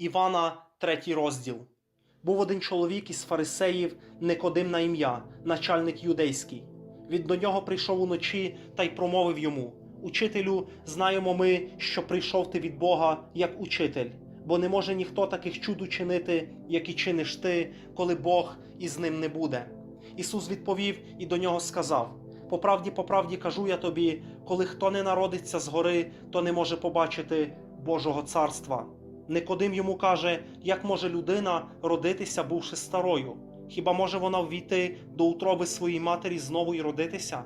Івана, третій розділ. Був один чоловік із фарисеїв, Никодим на ім'я, начальник юдейський. Він до нього прийшов уночі та й промовив йому: Учителю, знаємо ми, що прийшов ти від Бога як учитель, бо не може ніхто таких чуд учинити, і чиниш ти, коли Бог із ним не буде. Ісус відповів і до нього сказав: По правді, по правді кажу я тобі, коли хто не народиться згори, то не може побачити Божого царства. Никодим йому каже, як може людина родитися, бувши старою? Хіба може вона ввійти до утроби своїй матері знову й родитися?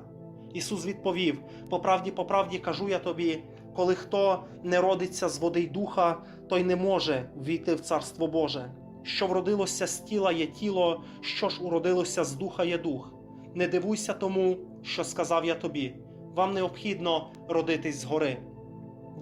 Ісус відповів: По правді, по правді кажу я тобі, коли хто не родиться з води й духа, той не може ввійти в Царство Боже. Що вродилося з тіла є тіло, що ж уродилося з духа є дух. Не дивуйся тому, що сказав я тобі. Вам необхідно родитись згори.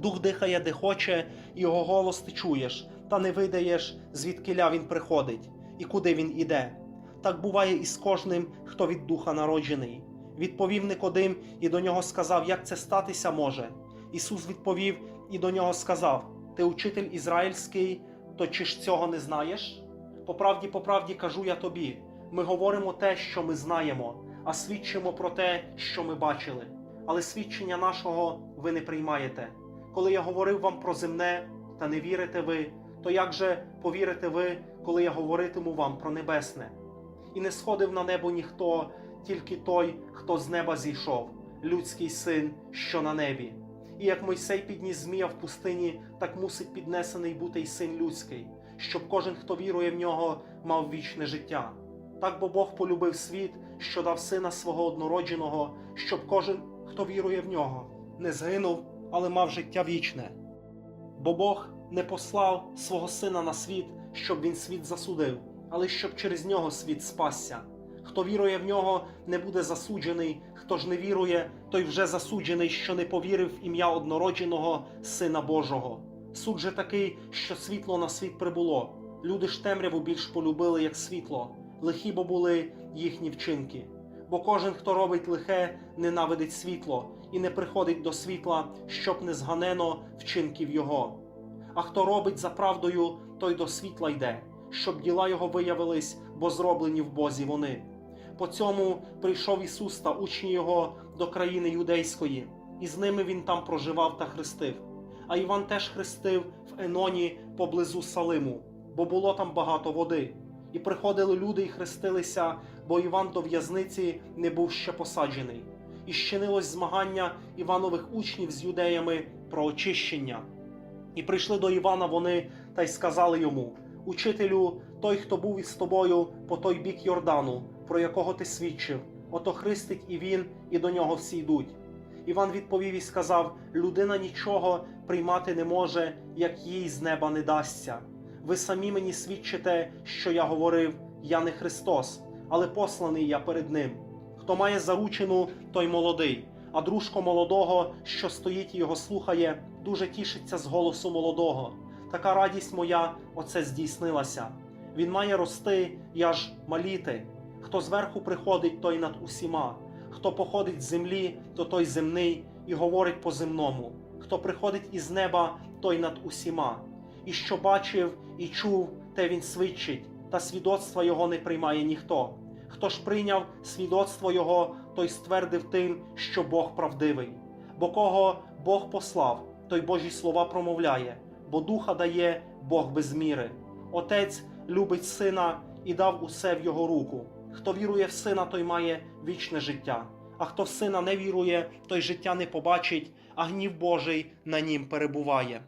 Дух дихає, де хоче, його голос ти чуєш, та не видаєш, звідкиля він приходить і куди він іде. Так буває і з кожним, хто від духа народжений. Відповів Никодим і до нього сказав, як це статися може. Ісус відповів і до нього сказав: Ти учитель ізраїльський, то чи ж цього не знаєш? По правді, по правді кажу я тобі: ми говоримо те, що ми знаємо, а свідчимо про те, що ми бачили. Але свідчення нашого ви не приймаєте. Коли я говорив вам про земне, та не вірите ви, то як же повірите ви, коли я говоритиму вам про небесне? І не сходив на небо ніхто, тільки той, хто з неба зійшов, людський син, що на небі. І як Мойсей підніс змія в пустині, так мусить піднесений бути й син людський, щоб кожен, хто вірує в нього, мав вічне життя. Так бо Бог полюбив світ, що дав сина свого однородженого, щоб кожен, хто вірує в нього, не згинув, але мав життя вічне. Бо Бог не послав свого сина на світ, щоб він світ засудив, але щоб через нього світ спасся. Хто вірує в нього, не буде засуджений, хто ж не вірує, той вже засуджений, що не повірив в ім'я однородженого Сина Божого. Суд же такий, що світло на світ прибуло. Люди ж темряву більш полюбили, як світло, лихі бо були їхні вчинки. Бо кожен, хто робить лихе, ненавидить світло і не приходить до світла, щоб не зганено вчинків його. А хто робить за правдою, той до світла йде, щоб діла його виявились, бо зроблені в Бозі вони. По цьому прийшов Ісус та учні Його до країни юдейської, і з ними він там проживав та хрестив. А Іван теж хрестив в Еноні поблизу Салиму, бо було там багато води. І приходили люди і хрестилися, бо Іван до в'язниці не був ще посаджений. І щинилось змагання Іванових учнів з юдеями про очищення. І прийшли до Івана вони та й сказали йому: Учителю, той, хто був із тобою по той бік Йордану, про якого ти свідчив, ото хрестить і він, і до нього всі йдуть. Іван відповів і сказав: Людина нічого приймати не може, як їй з неба не дасться. Ви самі мені свідчите, що я говорив: я не Христос, але посланий я перед ним. Хто має заручену, той молодий, а дружко молодого, що стоїть і його слухає, дуже тішиться з голосу молодого. Така радість моя, оце здійснилася. Він має рости, я ж маліти. Хто зверху приходить, той над усіма. Хто походить з землі, то той земний і говорить по земному. Хто приходить із неба, той над усіма. І що бачив і чув, те він свідчить, та свідоцтва його не приймає ніхто. Хто ж прийняв свідоцтво його, той ствердив тим, що Бог правдивий. Бо кого Бог послав, той Божі слова промовляє, бо духа дає Бог без міри. Отець любить сина і дав усе в його руку. Хто вірує в сина, той має вічне життя. А хто в сина не вірує, той життя не побачить, а гнів Божий на нім перебуває.